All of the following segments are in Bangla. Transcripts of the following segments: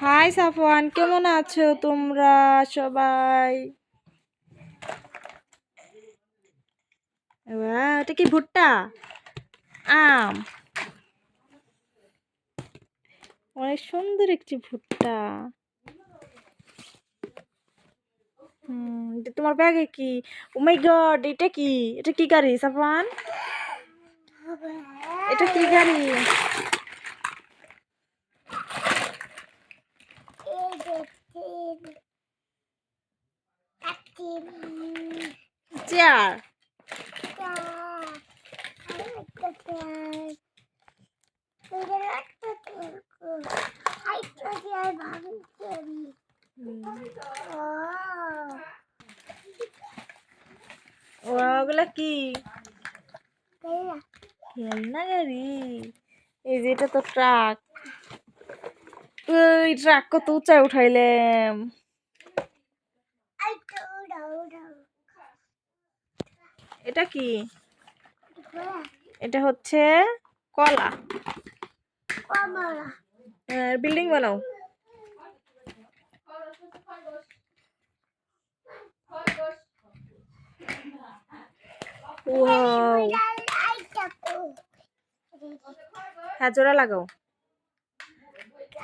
হাই সাফওয়ান কেমন আছো তোমরা সবাই? এটা কি ভুট্টা? আম। অনেক সুন্দর একটি ভুট্টা। হুম এটা তোমার ব্যাগে কি? ও মাই গড এটা কি? এটা কি গাড়ি সাফওয়ান এটা কি গাড়ি? চেয়ার ওগুলা কি খেলনা গাড়ি এই যে এটা তো ট্রাক ওই ট্রাক কত উঁচায় উঠাইলাম এটা কি? এটা হচ্ছে কলা। বিল্ডিং বানাও। হ্যাঁ জোড়া লাগাও।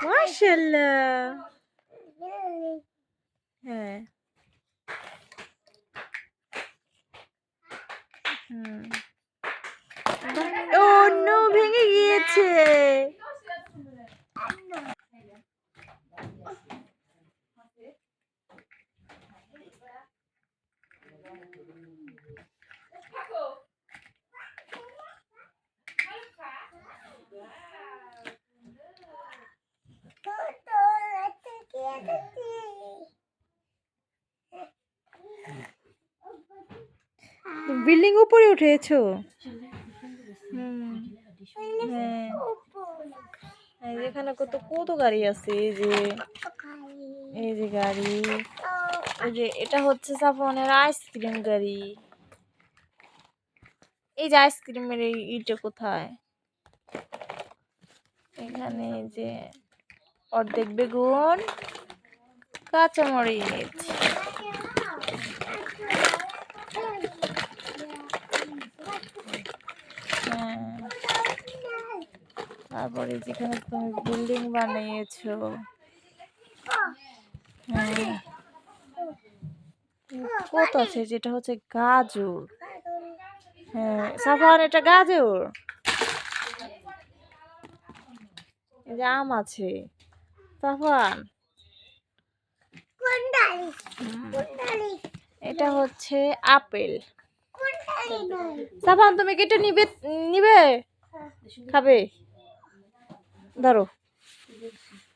মাশাআল্লাহ। বিল্ডিং উপরে উঠেছো? হ্যাঁ। এখানে কত কত গাড়ি আছে, এই যে এই যে গাড়ি। এই যে এটা হচ্ছে সাফনের আইসক্রিম গাড়ি। এই যে আইসক্রিমের এই ইটা কোথায়? এখানে যে অর্ধেক বেগুন কাঁচামরিচ। হ্যাঁ। তারপরে যেখানে তুমি বিল্ডিং বানিয়েছো। হ্যাঁ। কত আছে? যেটা হচ্ছে গাজর। হ্যাঁ এটা গাজর? আম আছে। সাফান এটা হচ্ছে আপেল। সাফান তুমি কি এটা নিবে? নিবে? খাবে? ধরো।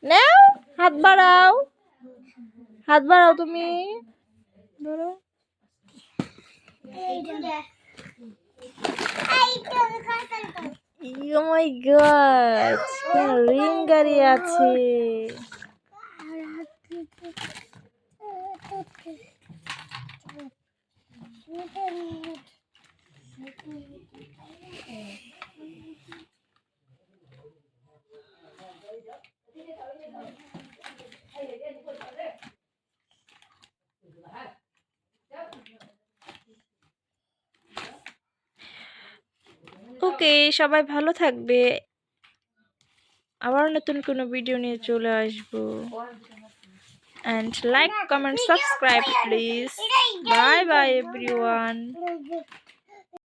নাও হাত বাড়াও। হাত বাড়াও তুমি। ধরো। গাড়ি আছে। ওকে সবাই ভালো থাকবে। আবার নতুন কোনো ভিডিও নিয়ে চলে আসব। And like comment subscribe please. Bye bye everyone